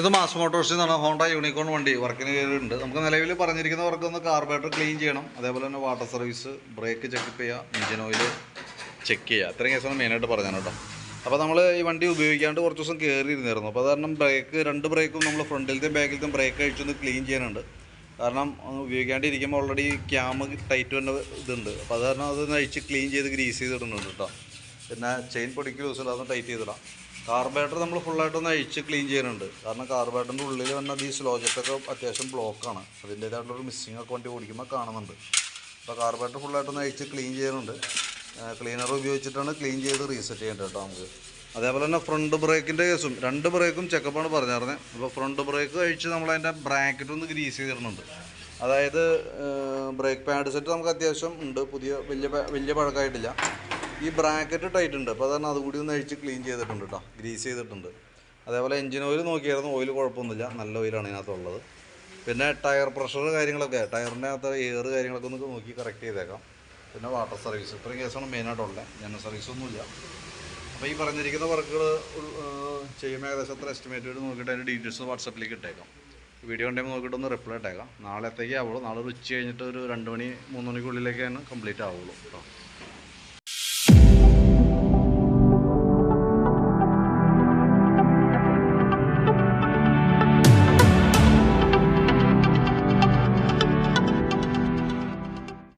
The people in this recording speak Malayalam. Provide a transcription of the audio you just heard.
ഇത് മാസ് മോട്ടോഴ്സിൽ നിന്നാണ് ഹോണ്ട യൂണിക്കോൺ വണ്ടി വർക്കിന് കയറിയിട്ടുണ്ട് നമുക്ക് നിലവിൽ പറഞ്ഞിരിക്കുന്ന വർക്ക് ഒന്ന് കാർബറേറ്റർ ക്ലീൻ ചെയ്യണം. അതേപോലെ തന്നെ വാട്ടർ സർവീസ് ബ്രേക്ക് ചെക്കപ്പ് ചെയ്യുക എഞ്ചിൻ ഓയിൽ ചെക്ക് ചെയ്യുക. ഇത്രയും കേസാണ് മെയിനായിട്ട് പറഞ്ഞത് കേട്ടോ. അപ്പോൾ നമ്മൾ ഈ വണ്ടി ഉപയോഗിക്കാണ്ട് കുറച്ച് ദിവസം കയറി ഇരുന്നായിരുന്നു അപ്പോൾ കാരണം ബ്രേക്ക് രണ്ട് ബ്രേക്കും നമ്മൾ ഫ്രണ്ടിലത്തെയും ബാക്കിലത്തെയും ബ്രേക്ക് അഴിച്ചൊന്ന് ക്ലീൻ ചെയ്യാനുണ്ട്. കാരണം ഉപയോഗിക്കാണ്ടിരിക്കുമ്പോൾ ഓൾറെഡി ക്യാമ് ടൈറ്റ് തന്നെ ഇതുണ്ട്. അപ്പോൾ അത് കാരണം അതൊന്ന് അഴിച്ച് ക്ലീൻ ചെയ്ത് ഗ്രീസ് ചെയ്തിടുന്നുണ്ട് കേട്ടോ. പിന്നെ ചെയിൻ പൊടിക്ക് ലൂസിൽ അതൊന്ന് ടൈറ്റ് ചെയ്തിടാം കാർബറേറ്റർ നമ്മൾ ഫുള്ളായിട്ടൊന്ന് അഴിച്ച് ക്ലീൻ ചെയ്യുന്നുണ്ട്. കാരണം കാർബറേറ്ററിന്റെ ഉള്ളിൽ വന്ന ഈ സ്ലോ ജെറ്റൊക്കെ അത്യാവശ്യം ബ്ലോക്കാണ് അതിന്റേതായിട്ടുള്ളൊരു മിസ്സിങ് ഒക്കെ വണ്ടി ഓടിക്കുമ്പോൾ കാണുന്നുണ്ട്. അപ്പോൾ കാർബറേറ്റർ ഫുള്ളായിട്ടൊന്ന് അഴിച്ച് ക്ലീൻ ചെയ്യുന്നുണ്ട്. ക്ലീനർ ഉപയോഗിച്ചിട്ടാണ് ക്ലീൻ ചെയ്ത് റീസെറ്റ് ചെയ്യേണ്ടത് കേട്ടോ നമുക്ക്. അതേപോലെ തന്നെ ഫ്രണ്ട് ബ്രേക്കിന്റെ കേസും രണ്ട് ബ്രേക്കും ചെക്കപ്പാണ് പറഞ്ഞിരുന്നത് അപ്പോൾ ഫ്രണ്ട് ബ്രേക്ക് കഴിച്ച് നമ്മൾ അതിന്റെ ബ്രാക്കറ്റ് ഒന്ന് ഗ്രീസ് ചെയ്തിരുന്നുണ്ട് അതായത് ബ്രേക്ക് പാഡ് സെറ്റ് നമുക്ക് അത്യാവശ്യം ഉണ്ട്. പുതിയ വലിയ വലിയ പഴക്കമായിട്ടില്ല. ഈ ബ്രാക്കറ്റ് ടൈറ്റ് ഉണ്ട്. അപ്പോൾ അതാണ് അതുകൂടി ഒന്ന് അഴിച്ച് ക്ലീൻ ചെയ്തിട്ടുണ്ട് കേട്ടോ ഗ്രീസ് ചെയ്തിട്ടുണ്ട്. അതേപോലെ എഞ്ചിൻ ഓയിൽ നോക്കിയായിരുന്നു. ഓയിൽ കുഴപ്പമൊന്നുമില്ല. നല്ല ഓയിലാണ് ഇതിനകത്തുള്ളത് പിന്നെ ടയർ പ്രഷർ കാര്യങ്ങളൊക്കെ. ടയറിന്റെ അകത്ത് എയർ കാര്യങ്ങളൊക്കെ ഒന്ന് നോക്കി കറക്റ്റ് ചെയ്തേക്കാം. പിന്നെ വാട്ടർ സർവീസ് ഇത്രയും കേസാണ് മെയിനായിട്ടുള്ളത് സർവീസ് ഒന്നുമില്ല. അപ്പോൾ ഈ പറഞ്ഞിരിക്കുന്ന വർക്കുകൾ ചെയ്യുമ്പോൾ ഏകദേശം എത്ര എസ്റ്റിമേറ്റ് വരും നോക്കിയിട്ട് അതിന്റെ ഡീറ്റെയിൽസ് വാട്സപ്പിലേക്ക് ഇട്ടേക്കാം. വീഡിയോ ഉണ്ടെങ്കിൽ നോക്കിയിട്ട് ഒന്ന് റിപ്ലൈ ഇട്ടേക്കാം. നാളത്തേക്കേ ആവുള്ളൂ. നാളെ ഒരു ഉച്ച കഴിഞ്ഞിട്ട് ഒരു രണ്ട് മണി മൂന്ന് മണിക്കുള്ളിലേക്കാണ് കംപ്ലീറ്റ് ആവുള്ളൂ കേട്ടോ